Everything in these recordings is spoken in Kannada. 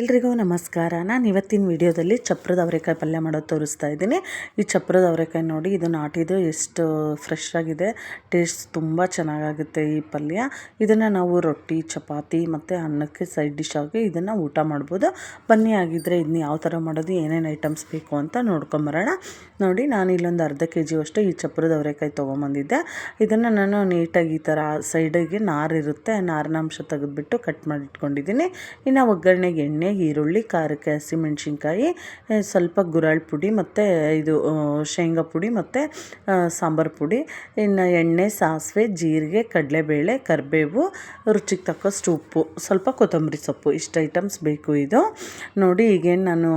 ಎಲ್ರಿಗೂ ನಮಸ್ಕಾರ. ನಾನು ಇವತ್ತಿನ ವಿಡಿಯೋದಲ್ಲಿ ಚಪ್ರದ ಅವರೆಕಾಯಿ ಪಲ್ಯ ಮಾಡೋದು ತೋರಿಸ್ತಾ ಇದ್ದೀನಿ. ಈ ಚಪ್ರದ ಅವರೆಕಾಯಿ ನೋಡಿ, ಇದು ನಾಟಿದು ಎಷ್ಟು ಫ್ರೆಶ್ ಆಗಿದೆ ಟೇಸ್ಟ್ ತುಂಬ ಚೆನ್ನಾಗಾಗುತ್ತೆ ಈ ಪಲ್ಯ. ಇದನ್ನು ನಾವು ರೊಟ್ಟಿ, ಚಪಾತಿ ಮತ್ತು ಅನ್ನಕ್ಕೆ ಸೈಡ್ ಡಿಶ್ ಆಗಿ ಇದನ್ನು ಊಟ ಮಾಡ್ಬೋದು. ಬನ್ನಿ ಆಗಿದ್ದರೆ ಇದನ್ನ ಯಾವ ಥರ ಮಾಡೋದು, ಏನೇನು ಐಟಮ್ಸ್ ಬೇಕು ಅಂತ ನೋಡ್ಕೊಂಬರೋಣ. ನೋಡಿ, ನಾನು ಇಲ್ಲೊಂದು ಅರ್ಧ ಕೆ ಜಿಯಷ್ಟು ಈ ಚಪ್ರದ ಅವರೆಕಾಯಿ ತೊಗೊಂಬಂದಿದ್ದೆ. ಇದನ್ನು ನಾನು ನೀಟಾಗಿ ಈ ಥರ ಸೈಡಿಗೆ ನಾರಿರುತ್ತೆ ನಾರಿನ ಅಂಶ ತೆಗೆದುಬಿಟ್ಟು ಕಟ್ ಮಾಡಿಟ್ಕೊಂಡಿದ್ದೀನಿ. ಇನ್ನು ಒಗ್ಗರಣೆಗೆ ಎಣ್ಣೆ ಈರುಳ್ಳಿ ಖಾರಕ್ಕೆ ಹಸಿಮೆಣ್ಸಿನ್ಕಾಯಿ ಸ್ವಲ್ಪ ಗುರಾಳ್ ಪುಡಿ ಮತ್ತು ಇದು ಶೇಂಗಾ ಪುಡಿ ಮತ್ತು ಸಾಂಬಾರು ಪುಡಿ, ಇನ್ನು ಎಣ್ಣೆ, ಸಾಸಿವೆ, ಜೀರಿಗೆ, ಕಡಲೆಬೇಳೆ, ಕರಿಬೇವು, ರುಚಿಗೆ ತಕ್ಕಷ್ಟು ಉಪ್ಪು, ಸ್ವಲ್ಪ ಕೊತ್ತಂಬರಿ ಸೊಪ್ಪು, ಇಷ್ಟು ಐಟಮ್ಸ್ ಬೇಕು ಇದು. ನೋಡಿ ಈಗೇನು ನಾನು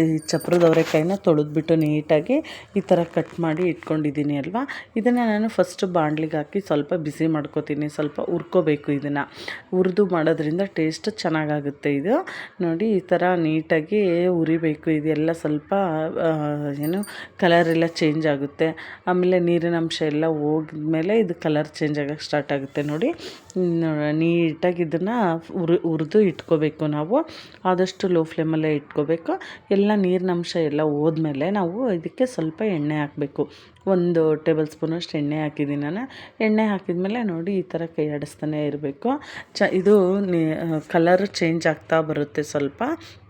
ಈ ಚಪ್ರದ ಅವರೆಕಾಯಿನ ತೊಳೆದ್ಬಿಟ್ಟು ನೀಟಾಗಿ ಈ ಥರ ಕಟ್ ಮಾಡಿ ಇಟ್ಕೊಂಡಿದ್ದೀನಿ ಅಲ್ವಾ? ಇದನ್ನು ನಾನು ಫಸ್ಟ್ ಬಾಣಲಿಗೆ ಹಾಕಿ ಸ್ವಲ್ಪ ಬಿಸಿ ಮಾಡ್ಕೋತೀನಿ, ಸ್ವಲ್ಪ ಹುರ್ಕೋಬೇಕು ಇದನ್ನು. ಹುರಿದು ಮಾಡೋದ್ರಿಂದ ಟೇಸ್ಟ್ ಚೆನ್ನಾಗಾಗುತ್ತೆ ಇದು. ನೋಡಿ ಈ ಥರ ನೀಟಾಗಿ ಉರಿಬೇಕು. ಇದೆಲ್ಲ ಸ್ವಲ್ಪ ಏನು ಕಲರ್ ಎಲ್ಲ ಚೇಂಜ್ ಆಗುತ್ತೆ. ಆಮೇಲೆ ನೀರಿನ ಅಂಶ ಎಲ್ಲ ಹೋಗಿದ್ಮೇಲೆ ಇದು ಕಲರ್ ಚೇಂಜ್ ಆಗೋಕ್ಕೆ ಸ್ಟಾರ್ಟ್ ಆಗುತ್ತೆ ನೋಡಿ. ನೀಟಾಗಿ ಇದನ್ನು ಉರಿ ಹುರಿದು ಇಟ್ಕೋಬೇಕು ನಾವು. ಆದಷ್ಟು ಲೋ ಫ್ಲೇಮಲ್ಲೇ ಇಟ್ಕೋಬೇಕು. ಎಲ್ಲ ನೀರಿನ ಅಂಶ ಎಲ್ಲ ಹೋದ್ಮೇಲೆ ನಾವು ಇದಕ್ಕೆ ಸ್ವಲ್ಪ ಎಣ್ಣೆ ಹಾಕಬೇಕು. ಒಂದು ಟೇಬಲ್ ಸ್ಪೂನಷ್ಟು ಎಣ್ಣೆ ಹಾಕಿದ್ದೀನಿ ನಾನು. ಎಣ್ಣೆ ಹಾಕಿದ್ಮೇಲೆ ನೋಡಿ ಈ ಥರ ಕೈ ಆಡಿಸ್ತಾನೆ ಇರಬೇಕು. ಚ, ಇದು ಕಲರ್ ಚೇಂಜ್ ಆಗ್ತಾ ಬರುತ್ತೆ ಸ್ವಲ್ಪ.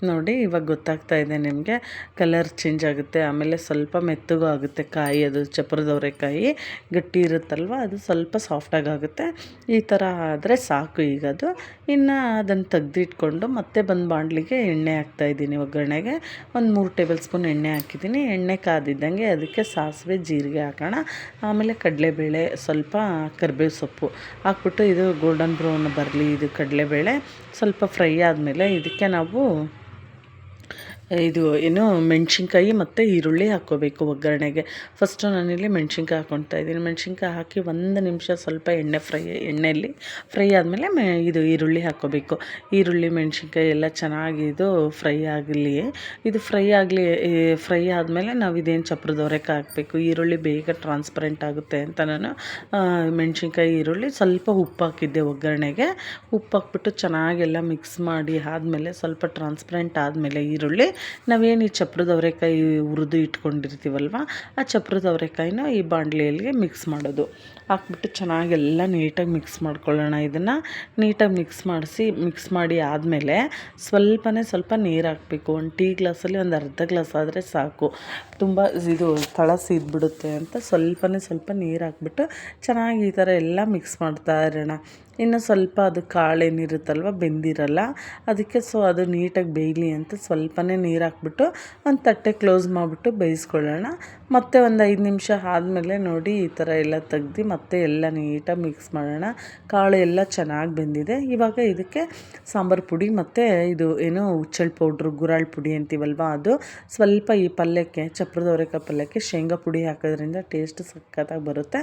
ನೋಡಿ ಇವಾಗ ಗೊತ್ತಾಗ್ತಾ ಇದೆ ನಿಮಗೆ. ಕಲರ್ ಚೇಂಜ್ ಆಗುತ್ತೆ, ಆಮೇಲೆ ಸ್ವಲ್ಪ ಮೆತ್ತಗೂ ಆಗುತ್ತೆ ಕಾಯಿ, ಅದು ಚಪ್ರದವರೆಕಾಯಿ ಗಟ್ಟಿ ಇರುತ್ತಲ್ವ, ಅದು ಸ್ವಲ್ಪ ಸಾಫ್ಟಾಗಿ ಆಗುತ್ತೆ. ಈ ಥರ ಆದರೆ ಸಾಕು ಈಗ ಅದು. ಇನ್ನು ಅದನ್ನು ತೆಗೆದಿಟ್ಕೊಂಡು ಮತ್ತೆ ಬಂದು ಬಾಣಲಿಗೆ ಎಣ್ಣೆ ಹಾಕ್ತಾಯಿದ್ದೀನಿ ಒಗ್ಗರಣೆಗೆ. ಒಂದು ಮೂರು ಟೇಬಲ್ ಸ್ಪೂನ್ ಎಣ್ಣೆ ಹಾಕಿದ್ದೀನಿ. ಎಣ್ಣೆ ಕಾದಿದ್ದಂಗೆ ಅದಕ್ಕೆ ಸಾಸಿವೆ, ಜೀರಿಗೆ ಹಾಕೋಣ. ಆಮೇಲೆ ಕಡಲೆಬೇಳೆ, ಸ್ವಲ್ಪ ಕರಿಬೇವು ಸೊಪ್ಪು ಹಾಕ್ಬಿಟ್ಟು ಇದು ಗೋಲ್ಡನ್ ಬ್ರೌನ್ ಬರಲಿ, ಇದು ಕಡಲೆಬೇಳೆ. ಸ್ವಲ್ಪ ಫ್ರೈ ಆದಮೇಲೆ ಇದಕ್ಕೆ ನಾವು ಇದು ಏನು ಮೆಣಸಿನ್ಕಾಯಿ ಮತ್ತು ಈರುಳ್ಳಿ ಹಾಕ್ಕೋಬೇಕು ಒಗ್ಗರಣೆಗೆ. ಫಸ್ಟು ನಾನಿಲ್ಲಿ ಮೆಣಸಿನ್ಕಾಯಿ ಹಾಕ್ಕೊಳ್ತಾ ಇದ್ದೀನಿ. ಮೆಣಸಿನ್ಕಾಯಿ ಹಾಕಿ ಒಂದು ನಿಮಿಷ ಸ್ವಲ್ಪ ಎಣ್ಣೆ ಫ್ರೈ, ಎಣ್ಣೆಯಲ್ಲಿ ಫ್ರೈ ಆದಮೇಲೆ ಮೆ, ಇದು ಈರುಳ್ಳಿ ಹಾಕ್ಕೋಬೇಕು. ಈರುಳ್ಳಿ, ಮೆಣಸಿನ್ಕಾಯಿ ಎಲ್ಲ ಚೆನ್ನಾಗಿ ಇದು ಫ್ರೈ ಆಗಲಿ ಇದು ಫ್ರೈ ಆಗಲಿ ಫ್ರೈ ಆದಮೇಲೆ ನಾವು ಇದೇನು ಚಪ್ರದೋರೆಕ ಹಾಕಬೇಕು. ಈರುಳ್ಳಿ ಬೇಗ ಟ್ರಾನ್ಸ್ಪರೆಂಟ್ ಆಗುತ್ತೆ ಅಂತ ನಾನು ಮೆಣಸಿನ್ಕಾಯಿ, ಈರುಳ್ಳಿ ಸ್ವಲ್ಪ ಉಪ್ಪು ಹಾಕಿದ್ದೆ ಒಗ್ಗರಣೆಗೆ. ಉಪ್ಪು ಹಾಕ್ಬಿಟ್ಟು ಚೆನ್ನಾಗೆಲ್ಲ ಮಿಕ್ಸ್ ಮಾಡಿ ಆದಮೇಲೆ ಸ್ವಲ್ಪ ಟ್ರಾನ್ಸ್ಪರೆಂಟ್ ಆದಮೇಲೆ ಈರುಳ್ಳಿ ನಾವೇನು ಈ ಚಪ್ರದ ಅವರೆಕಾಯಿ ಹುರಿದು ಇಟ್ಕೊಂಡಿರ್ತೀವಲ್ವ, ಆ ಚಪ್ರದ ಅವರೆಕಾಯಿನ ಈ ಬಾಂಡ್ಲಿಯಲ್ಲಿಗೆ ಮಿಕ್ಸ್ ಮಾಡೋದು. ಹಾಕ್ಬಿಟ್ಟು ಚೆನ್ನಾಗಿ ಎಲ್ಲ ನೀಟಾಗಿ ಮಿಕ್ಸ್ ಮಾಡ್ಕೊಳ್ಳೋಣ ಇದನ್ನು. ನೀಟಾಗಿ ಮಿಕ್ಸ್ ಮಾಡಿಸಿ ಮಿಕ್ಸ್ ಮಾಡಿ ಆದಮೇಲೆ ಸ್ವಲ್ಪನೇ ಸ್ವಲ್ಪ ನೀರು ಹಾಕಬೇಕು. ಒಂದು ಟೀ ಗ್ಲಾಸಲ್ಲಿ ಒಂದು ಅರ್ಧ ಗ್ಲಾಸ್ ಆದರೆ ಸಾಕು. ತುಂಬ ಇದು ತಳ ಸೀದ್ಬಿಡುತ್ತೆ ಅಂತ ಸ್ವಲ್ಪನೇ ಸ್ವಲ್ಪ ನೀರು ಹಾಕ್ಬಿಟ್ಟು ಚೆನ್ನಾಗಿ ಈ ಥರ ಎಲ್ಲ ಮಿಕ್ಸ್ ಮಾಡ್ತಾ ಇರೋಣ. ಇನ್ನು ಸ್ವಲ್ಪ ಅದು ಕಾಳೇನಿರುತ್ತಲ್ವ, ಬೆಂದಿರಲ್ಲ. ಅದಕ್ಕೆ ಸೊ ಅದು ನೀಟಾಗಿ ಬೇಯಲಿ ಅಂತ ಸ್ವಲ್ಪನೇ ನೀರು ಹಾಕ್ಬಿಟ್ಟು ಒಂದು ತಟ್ಟೆ ಕ್ಲೋಸ್ ಮಾಡಿಬಿಟ್ಟು ಬೇಯಿಸ್ಕೊಳ್ಳೋಣ. ಮತ್ತೆ ಒಂದು ಐದು ನಿಮಿಷ ಆದಮೇಲೆ ನೋಡಿ ಈ ಥರ ಎಲ್ಲ ತೆಗ್ದು ಮತ್ತೆ ಎಲ್ಲ ನೀಟಾಗಿ ಮಿಕ್ಸ್ ಮಾಡೋಣ. ಕಾಳು ಎಲ್ಲ ಚೆನ್ನಾಗಿ ಬೆಂದಿದೆ. ಇವಾಗ ಇದಕ್ಕೆ ಸಾಂಬಾರು ಪುಡಿ ಮತ್ತು ಇದು ಏನು ಹುಚ್ಚಳು ಪೌಡ್ರು, ಗುರಾಳ್ ಪುಡಿ ಅಂತೀವಲ್ವ ಅದು. ಸ್ವಲ್ಪ ಈ ಪಲ್ಯಕ್ಕೆ, ಚಪ್ರದ ಅವರೆಕಾಯಿ ಪಲ್ಯಕ್ಕೆ ಶೇಂಗಾ ಪುಡಿ ಹಾಕೋದ್ರಿಂದ ಟೇಸ್ಟ್ ಸಖತ್ತಾಗಿ ಬರುತ್ತೆ.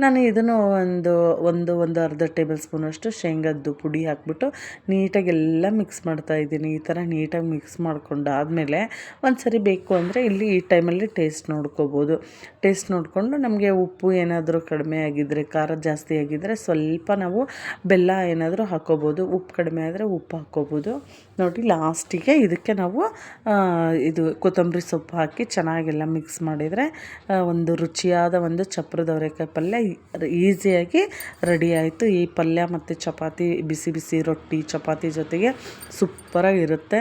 ನಾನು ಇದನ್ನು ಒಂದು ಒಂದು ಒಂದು ಅರ್ಧ ಟೇಬಲ್ ಸ್ಪೂನಷ್ಟು ಶೇಂಗದ್ದು ಪುಡಿ ಹಾಕ್ಬಿಟ್ಟು ನೀಟಾಗಿ ಎಲ್ಲ ಮಿಕ್ಸ್ ಮಾಡ್ತಾ ಇದ್ದೀನಿ. ಈ ಥರ ನೀಟಾಗಿ ಮಿಕ್ಸ್ ಮಾಡ್ಕೊಂಡು ಆದಮೇಲೆ ಒಂದು ಸರಿ ಬೇಕು ಅಂದರೆ ಇಲ್ಲಿ ಈ ಟೈಮಲ್ಲಿ ಟೇಸ್ಟ್ ನೋಡ್ಕೋಬೋದು. ಟೇಸ್ಟ್ ನೋಡಿಕೊಂಡು ನಮಗೆ ಉಪ್ಪು ಏನಾದರೂ ಕಡಿಮೆ ಆಗಿದ್ದರೆ, ಖಾರ ಜಾಸ್ತಿ ಆಗಿದ್ದರೆ ಸ್ವಲ್ಪ ನಾವು ಬೆಲ್ಲ ಏನಾದರೂ ಹಾಕ್ಕೋಬೋದು. ಉಪ್ಪು ಕಡಿಮೆ ಆದರೆ ಉಪ್ಪು ಹಾಕ್ಕೋಬೋದು. ನೋಡಿ, ಲಾಸ್ಟಿಗೆ ಇದಕ್ಕೆ ನಾವು ಇದು ಕೊತ್ತಂಬರಿ ಸೊಪ್ಪು ಹಾಕಿ ಚೆನ್ನಾಗೆಲ್ಲ ಮಿಕ್ಸ್ ಮಾಡಿದರೆ ಒಂದು ರುಚಿಯಾದ ಒಂದು ಚಪ್ರದ ಅವರೆಕಾಯಿ ಪಲ್ಯ ಈಸಿಯಾಗಿ ರೆಡಿ ಆಯಿತು. ಈ ಪಲ್ಯ ಮತ್ತು ಚಪಾತಿ, ಬಿಸಿ ಬಿಸಿ ರೊಟ್ಟಿ, ಚಪಾತಿ ಜೊತೆಗೆ ಸೂಪರಾಗಿರುತ್ತೆ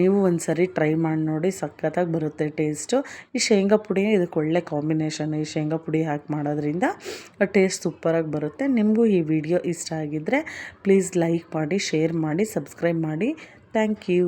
ನೀವು ಒಂದು ಸರಿ ಟ್ರೈ ಮಾಡಿ ನೋಡಿ, ಸಖತ್ತಾಗಿ ಬರುತ್ತೆ ಟೇಸ್ಟು ಈ ಶೇಂಗಾ ಪುಡಿ ಇದಕ್ಕೆ ಒಳ್ಳೆ ಕಾಂಬಿನೇಷನ್ ಈ ಶೇಂಗಾ ಪುಡಿ ಹಾಕಿ ಮಾಡೋದ್ರಿಂದ ಟೇಸ್ಟ್ ಸೂಪರಾಗಿ ಬರುತ್ತೆ. ನಿಮಗೂ ಈ ವಿಡಿಯೋ ಇಷ್ಟ ಆಗಿದ್ದರೆ ಪ್ಲೀಸ್ ಲೈಕ್ ಮಾಡಿ ಶೇರ್ ಮಾಡಿ ಸಬ್ಸ್ಕ್ರೈಬ್ ಮಾಡಿ. Thank you